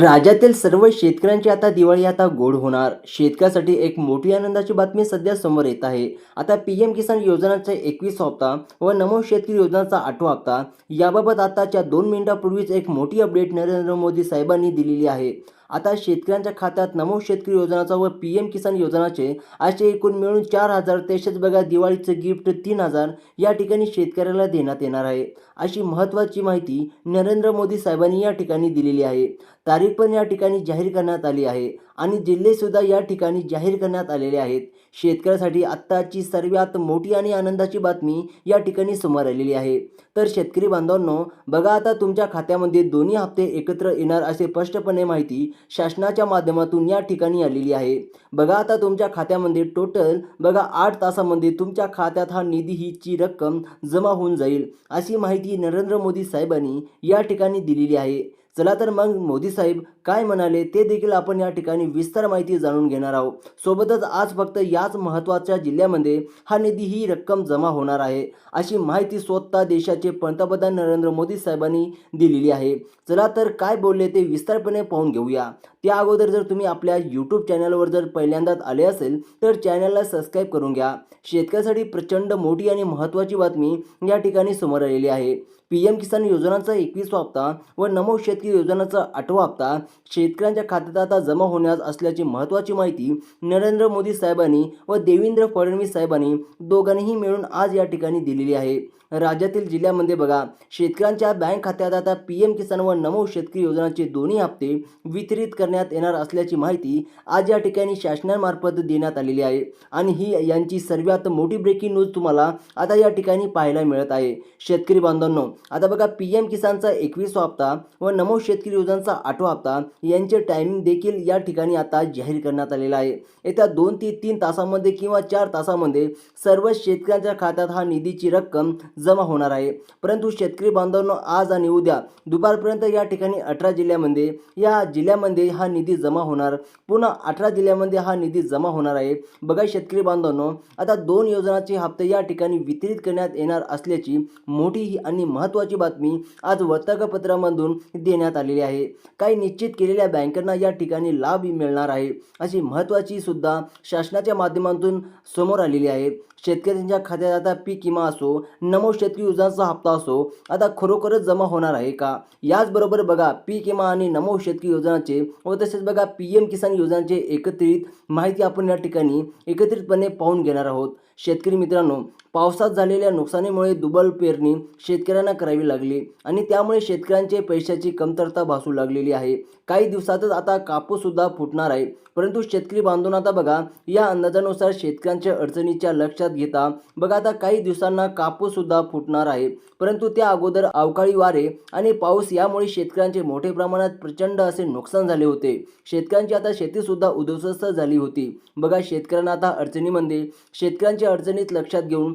राज्यातील सर्व शेतकऱ्यांची आता दिवाळी आता गोड होणार. शेतकऱ्यासाठी एक मोठी आनंदाची बातमी सध्या समोर येत आहे. आता पी एम किसान योजनाचा एकवीस हप्ता व नमो शेतकरी योजनाचा आठवा हप्ता याबाबत आताच्या दोन मिनिटापूर्वीच एक मोठी अपडेट नरेंद्र मोदी साहेबांनी दिलेली आहे. आता शेतकऱ्यांच्या खात्यात नमो शेतकरी योजनाचा व पी एम किसान योजनाचे असे एकूण मिळून चार हजार तसेच बघा दिवाळीचं गिफ्ट तीन हजार या ठिकाणी शेतकऱ्याला देण्यात येणार आहे. अशी महत्त्वाची माहिती नरेंद्र मोदी साहेबांनी या ठिकाणी दिलेली आहे. तारीख पण या ठिकाणी जाहीर करण्यात आली आहे आणि जिल्हेसुद्धा या ठिकाणी जाहीर करण्यात आलेले आहेत. शेतकऱ्यासाठी आत्ताची सर्वात मोठी आणि आनंदाची बातमी या ठिकाणी समोर आलेली आहे. तर शेतकरी बांधवांनो बघा आता तुमच्या खात्यामध्ये दोन्ही हप्ते एकत्र येणार असे स्पष्टपणे माहिती शासनाच्या माध्यमातून या ठिकाणी आलेली आहे. बघा आता तुमच्या खात्यामध्ये टोटल बघा आठ तासामध्ये तुमच्या खात्यात हा निधी हीची रक्कम जमा होऊन जाईल अशी माहिती नरेंद्र मोदी साहेबांनी या ठिकाणी दिलेली आहे. चला तर मग मोदी साहेब काय म्हणाले ते देखील आपण या ठिकाणी विस्तार माहिती जाणून घेणार आहोत. सोबतच आज फक्त याच महत्त्वाच्या जिल्ह्यामध्ये हा निधी ही रक्कम जमा होणार आहे अशी माहिती स्वतः देशाचे पंतप्रधान नरेंद्र मोदी साहेबांनी दिलेली आहे. चला तर काय बोलले ते विस्तारपणे पाहून घेऊया. त्या अगोदर जर तुम्ही आपल्या यूट्यूब चॅनलवर जर पहिल्यांदाच आले असेल तर चॅनलला सबस्क्राईब करून घ्या. शेतकऱ्यासाठी प्रचंड मोठी आणि महत्त्वाची बातमी या ठिकाणी समोर आलेली आहे. पी एम किसान योजनांचा एकवीसवा हप्ता व नमो शेतकरी योजनांचा आठवा हप्ता शेतकऱ्यांच्या खात्यात आता जमा होण्यास असल्याची महत्त्वाची माहिती नरेंद्र मोदी साहेबांनी व देवेंद्र फडणवीस साहेबांनी दोघांनीही मिळून आज या ठिकाणी दिलेली आहे. राज्यातील जिल्ह्यामध्ये बघा शेतकऱ्यांच्या बँक खात्यात आता पी एम किसान व नमो शेतकरी योजनाचे दोन्ही हप्ते वितरित करण्यात येणार असल्याची माहिती आज या ठिकाणी शासनामार्फत देण्यात आलेली आहे. आणि ही यांची सर्वात मोठी ब्रेकिंग न्यूज तुम्हाला आता या ठिकाणी पाहायला मिळत आहे. शेतकरी बांधवांनो आता बघा पी एम किसानचा एकवीसवा हप्ता व नमो शेतकरी योजनांचा आठवा हप्ता यांचे टायमिंग देखील या ठिकाणी आता जाहीर करण्यात आलेला आहे. येत्या दोन ते तीन तासामध्ये किंवा चार तासामध्ये सर्व शेतकऱ्यांच्या खात्यात हा निधीची रक्कम जमा होणार आहे. परंतु शेतकरी बांधवांनो आज आणि उद्या दुपारपर्यंत या ठिकाणी अठरा जिल्ह्यामध्ये या जिल्ह्यामध्ये हा निधी जमा होणार. पुन्हा अठरा जिल्ह्यामध्ये हा निधी जमा होणार आहे. बघा शेतकरी बांधवांनो आता दोन योजनाचे हप्ते या ठिकाणी वितरित करण्यात येणार असल्याची मोठी ही आणि महत्त्वाची बातमी आज वर्तकपत्रामधून देण्यात आलेली आहे. काही निश्चित केलेल्या बँकांना या ठिकाणी लाभ मिळणार आहे अशी महत्त्वाची सुद्धा शासनाच्या माध्यमातून समोर आलेली आहे. शेतकऱ्यांच्या खात्यात आता पीक विमा असो नमो शेतकरी योजनाचा हप्ता असो आता खरोखरच जमा होणार आहे का? याचबरोबर बघा पीक विमा आणि नमो शेतकरी योजनाचे व तसेच बघा पी एम किसान योजनाचे एकत्रित माहिती आपण या ठिकाणी एकत्रितपणे पाहून घेणार आहोत. शेतकरी मित्रांनो पावसात झालेल्या नुकसानीमुळे दुबल पेरणी शेतकऱ्यांना करावी लागली आणि त्यामुळे शेतकऱ्यांचे पैशाची कमतरता भासू लागलेली आहे. काही दिवसातच आता कापूससुद्धा फुटणार आहे. परंतु शेतकरी बांधून आता बघा या अंदाजानुसार शेतकऱ्यांच्या अडचणीच्या लक्षात घेता बघा आता काही दिवसांना कापूससुद्धा फुटणार आहे. परंतु त्या अगोदर अवकाळी वारे आणि पाऊस यामुळे शेतकऱ्यांचे मोठ्या प्रमाणात प्रचंड असे नुकसान झाले होते. शेतकऱ्यांची आता शेतीसुद्धा उद्ध्वस्त झाली होती. बघा शेतकऱ्यांना आता अडचणीमध्ये शेतकऱ्यांच्या अडचणीत लक्षात घेऊन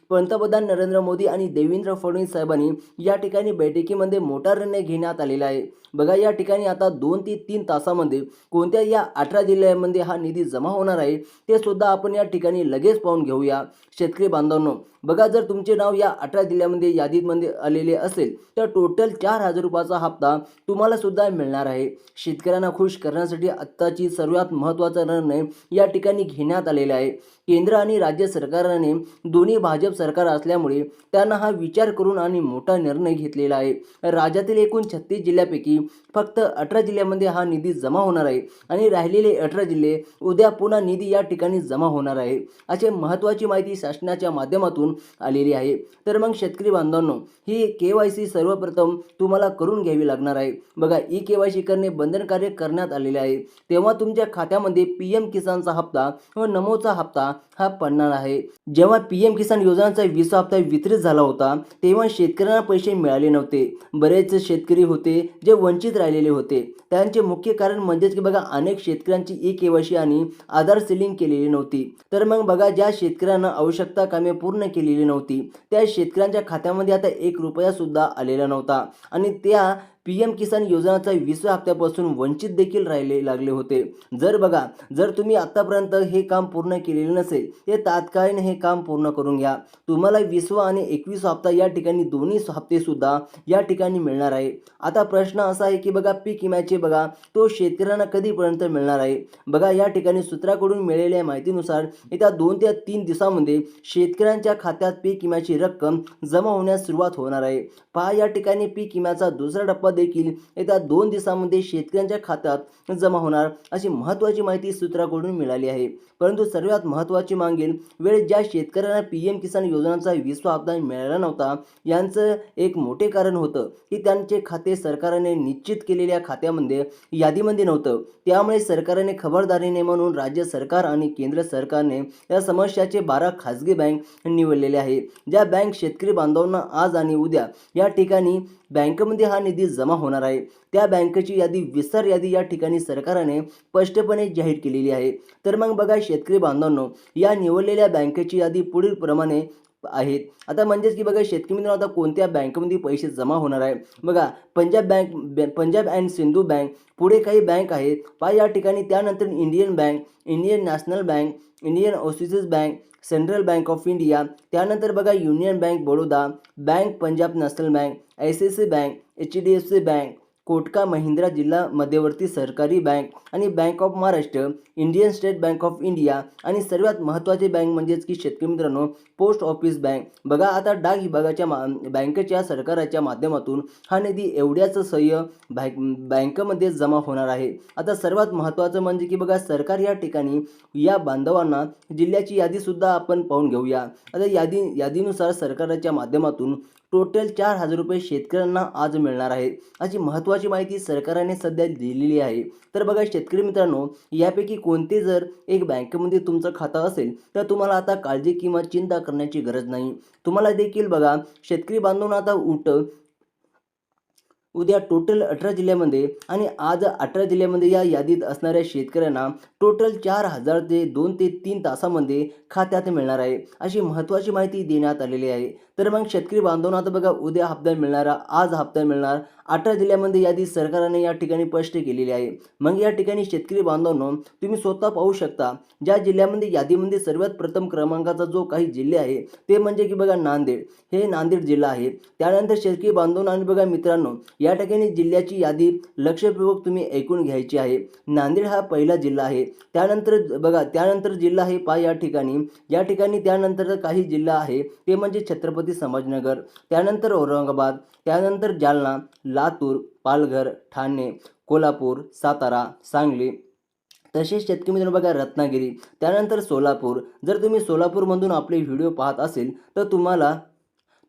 पंतप्रधान नरेंद्र मोदी आणि देवेंद्र फडणवीस साहेबांनी या ठिकाणी बैठकीमध्ये मोठा निर्णय घेण्यात आलेला आहे. बघा या ठिकाणी आता दोन ते तीन तासामध्ये कोणत्या या अठरा जिल्ह्यामध्ये हा निधी जमा होणार आहे ते सुद्धा आपण या ठिकाणी लगेच पाहून घेऊया. शेतकरी बांधवांनो बघा जर तुमचे नाव या अठरा जिल्ह्यामध्ये यादीमध्ये आलेले असेल तर टोटल चार हजार रुपयाचा हप्ता तुम्हाला सुद्धा मिळणार आहे. शेतकऱ्यांना खुश करण्यासाठी आत्ताची सर्वात महत्त्वाचा निर्णय या ठिकाणी घेण्यात आलेला आहे. केंद्र आणि राज्य सरकारने दोन्ही भाजप सरकार असल्यामुळे त्यांना हा विचार करून आणि मोठा निर्णय घेतलेला आहे. राज्यातील एकूण छत्तीस जिल्ह्यापैकी फक्त अठरा जिल्ह्यामध्ये हा निधी जमा होणार आहे आणि राहिलेले अठरा जिल्हे उद्या पुन्हा निधी या ठिकाणी जमा होणार आहे असे महत्त्वाची माहिती शासनाच्या माध्यमातून आलेली आहे. तर मग शेतकरी बांधवांनो ही के वाय सी सर्वप्रथम तुम्हाला करून घ्यावी लागणार आहे. बघा ई के वाय सी करणे बंधनकारक करण्यात आलेले आहे. तेव्हा तुमच्या खात्यामध्ये पी एम किसानचा हप्ता व नमोचा हप्ता हा पडणार आहे. जेव्हा पी एम किसान योजना योजनांचा वीस हप्ता वितरित झाला होता तेव्हा शेतकऱ्यांना पैसे मिळाले नव्हते. बरेच शेतकरी होते जे वंचित राहिलेले होते. त्यांचे मुख्य कारण म्हणजेच की बघा अनेक शेतकऱ्यांची ई केवायसी आणि आधार सिलिंग केलेली नव्हती. तर मग बघा ज्या शेतकऱ्यांना आवश्यकता कामे पूर्ण केलेली नव्हती त्या शेतकऱ्यांच्या खात्यामध्ये आता एक रुपया सुद्धा आलेला नव्हता. आणि त्या पी एम किसान योजनाचा वीसव्या हप्त्यापासून वंचित देखील राहिले लागले होते. जर बघा जर तुम्ही आत्तापर्यंत हे काम पूर्ण केलेले नसेल ते तात्कालीन हे काम पूर्ण करून घ्या. तुम्हाला वीसवा आणि एकवीस हप्ता या ठिकाणी दोन्ही हप्ते सुद्धा या ठिकाणी मिळणार आहे. आता प्रश्न असा आहे की बघा पीक विम्याचे बघा तो शेतकऱ्यांना कधीपर्यंत मिळणार आहे? बघा या ठिकाणी सूत्राकडून मिळालेल्या माहितीनुसार येत्या दोन ते तीन दिवसामध्ये शेतकऱ्यांच्या खात्यात पीक विम्याची रक्कम जमा होण्यास सुरुवात होणार आहे. पहा या ठिकाणी पीक विम्याचा दुसरा टप्पा देखील येत्या दोन दिवसामध्ये शेतकऱ्यांच्या खात्यात जमा होणार अशी महत्त्वाची माहिती सूत्राकडून मिळाली आहे. परंतु सर्वात महत्त्वाची मागील वेळ ज्या शेतकऱ्यांना पी एम किसान योजनांचा विसवा हप्ता मिळाला नव्हता यांचं एक मोठे कारण होतं की त्यांचे खाते सरकारने निश्चित केलेल्या खात्यामध्ये यादीमध्ये नव्हतं. त्यामुळे सरकारने खबरदारीने म्हणून राज्य सरकार आणि केंद्र सरकारने या समस्याचे बारा खाजगी बँक निवडलेले आहे. ज्या बँक शेतकरी बांधवांना आज आणि उद्या या ठिकाणी बँकेमध्ये हा निधी जमा होणार आहे. त्या बँकेची यादी विसर यादी या ठिकाणी सरकारने स्पष्टपणे जाहीर केलेली आहे. तर मग बघा शेतकरी बांधवांनो या निवडलेल्या बँकेची यादी पुढील प्रमाणे आहेत. आता म्हणजेच की बघा शेतकरी मित्रांनो आता कोणत्या बँकेमध्ये पैसे जमा होणार आहे? बघा Punjab bank Punjab and Sindhu bank पुढे काही बँक आहेत. पहा या ठिकाणी त्यानंतर Indian bank Indian national bank Indian overseas bank central bank of India त्यानंतर बघा union bank Baroda bank Punjab national bank I C C bank H D F C bank Kotak Mahindra जिल्हा मध्यवर्ती सरकारी बँक आणि bank of Maharashtra Indian state bank of India आणि सर्वात महत्त्वाची bank म्हणजेच की शेतकरी मित्रांनो पोस्ट ऑफिस बँक. बघा आता डाक विभागाच्या मा बँकेच्या सरकाराच्या माध्यमातून हा निधी एवढ्याच सह्य बँक बँकेमध्ये जमा होणार आहे. आता सर्वात महत्त्वाचं म्हणजे की बघा सरकार या ठिकाणी या बांधवांना जिल्ह्याची यादीसुद्धा आपण पाहून घेऊया. आता यादी यादीनुसार सरकारच्या माध्यमातून टोटल चार हजार रुपये शेतकऱ्यांना आज मिळणार आहेत. अशी महत्त्वाची माहिती सरकारने सध्या दिलेली आहे. तर बघा शेतकरी मित्रांनो यापैकी कोणते जर एक बँकेमध्ये तुमचं खातं असेल तर तुम्हाला आता काळजी किंवा चिंता करण्याची गरज नाही. तुम्हाला देखील बघा शेतकरी बांधून आता उठ उद्या टोटल अठरा जिल्ह्यामध्ये आणि आज अठरा जिल्ह्यामध्ये या यादीत असणाऱ्या शेतकऱ्यांना टोटल चार हजार ते दोन ते तीन तासामध्ये खात्यात मिळणार आहे. अशी महत्त्वाची माहिती देण्यात आलेली आहे. तर मग शेतकरी बांधवांना आता बघा उद्या हप्ता मिळणारा आज हप्ता मिळणार. अठरा जिल्ह्यामध्ये यादी सरकारने या ठिकाणी स्पष्ट केलेली आहे. मग या ठिकाणी शेतकरी बांधवांनो तुम्ही स्वतः पाहू शकता ज्या जिल्ह्यामध्ये यादीमध्ये सर्वात प्रथम क्रमांकाचा जो काही जिल्हे आहे ते म्हणजे की बघा नांदेड. हे नांदेड जिल्हा आहे. त्यानंतर शेतकरी बांधवांना आणि बघा मित्रांनो या ठिकाणी जिल्ह्याची यादी लक्षपूर्वक तुम्ही ऐकून घ्यायची आहे. नांदेड हा पहिला जिल्हा आहे. त्यानंतर बघा त्यानंतर जिल्हा आहे पा या ठिकाणी. या ठिकाणी त्यानंतर काही जिल्हा आहे ते म्हणजे छत्रपती संभाजीनगर त्यानंतर औरंगाबाद त्यानंतर जालना लातूर पालघर ठाणे कोल्हापूर सातारा सांगली. तसेच शेतकरी मित्रांनो बघा रत्नागिरी त्यानंतर सोलापूर. जर तुम्ही सोलापूरमधून आपले व्हिडिओ पाहत असेल तर तुम्हाला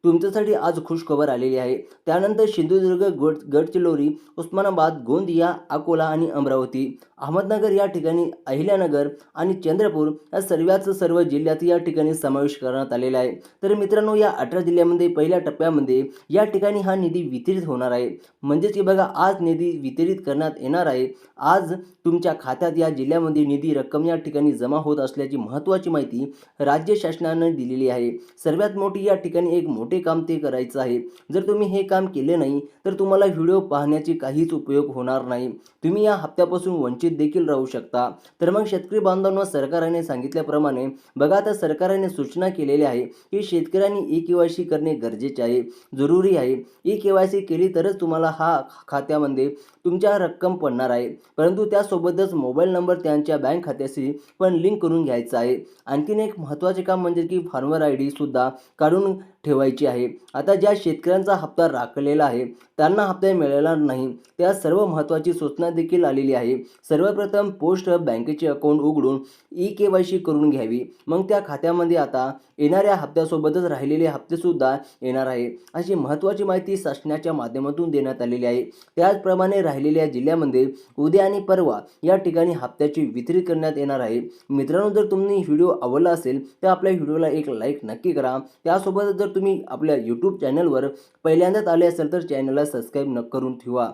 तुमच्यासाठी आज खुशखबर आलेली आहे. त्यानंतर सिंधुदुर्ग गड गडचिरोली उस्मानाबाद गोंदिया अकोला आणि अमरावती अहमदनगर या ठिकाणी अहिल्यानगर आणि चंद्रपूर या सर्वच सर्व जिल्ह्यात या ठिकाणी समावेश करण्यात आलेला आहे. तर मित्रांनो या अठरा जिल्ह्यामध्ये पहिल्या टप्प्यामध्ये या ठिकाणी हा निधी वितरित होणार आहे. म्हणजेच की बघा आज निधी वितरित करण्यात येणार आहे. आज तुमच्या खात्यात या जिल्ह्यामध्ये निधी रक्कम या ठिकाणी जमा होत असल्याची महत्त्वाची माहिती राज्य शासनानं दिलेली आहे. सर्वात मोठी या ठिकाणी एक मोठी काम ते करायचं आहे. जर तुम्ही हे काम केले नाही तर तुम्हाला व्हिडिओ पाहण्याची काहीच उपयोग होणार नाही. तुम्ही या हप्त्यापासून वंचित देखील राहू शकता. तर मग शेतकरी बांधवांना सरकारने सांगितल्याप्रमाणे बघा आता सरकारने सूचना केलेली आहे की शेतकऱ्यांनी ई के वाय सी करणे गरजेचे आहे जरुरी आहे. ई के वाय सी केली तरच तुम्हाला हा खात्यामध्ये तुमच्या रक्कम पडणार आहे. परंतु त्यासोबतच मोबाईल नंबर त्यांच्या बँक खात्याशी पण लिंक करून घ्यायचा आहे. आणखीन एक महत्त्वाचे काम म्हणजे की फार्मर आय डीसुद्धा काढून ठेवायची आहे. आता ज्या शेतकऱ्यांचा हप्ता राखलेला आहे त्यांना हप्ता मिळाला नाही. त्या सर्व महत्त्वाची सूचना देखील आलेली आहे. सर्वप्रथम पोस्ट बँकेचे अकाउंट उघडून ई के वाय सी करून घ्यावी. मग त्या खात्यामध्ये आता येणाऱ्या हप्त्यासोबतच राहिलेले हप्तेसुद्धा येणार आहे. अशी महत्त्वाची माहिती शासनाच्या माध्यमातून देण्यात आलेली आहे. त्याचप्रमाणे राहिलेल्या जिल्ह्यामध्ये उद्या आणि परवा या ठिकाणी हप्त्याची वितरित करण्यात येणार आहे. मित्रांनो जर तुम्ही व्हिडिओ आवडला असेल तर आपल्या व्हिडिओला एक लाईक नक्की करा. त्यासोबतच जर तुम्ही आपल्या यूट्यूब चॅनलवर पहिल्यांदाच आले असेल तर चॅनलला सबस्क्राईब न करून ठेवा.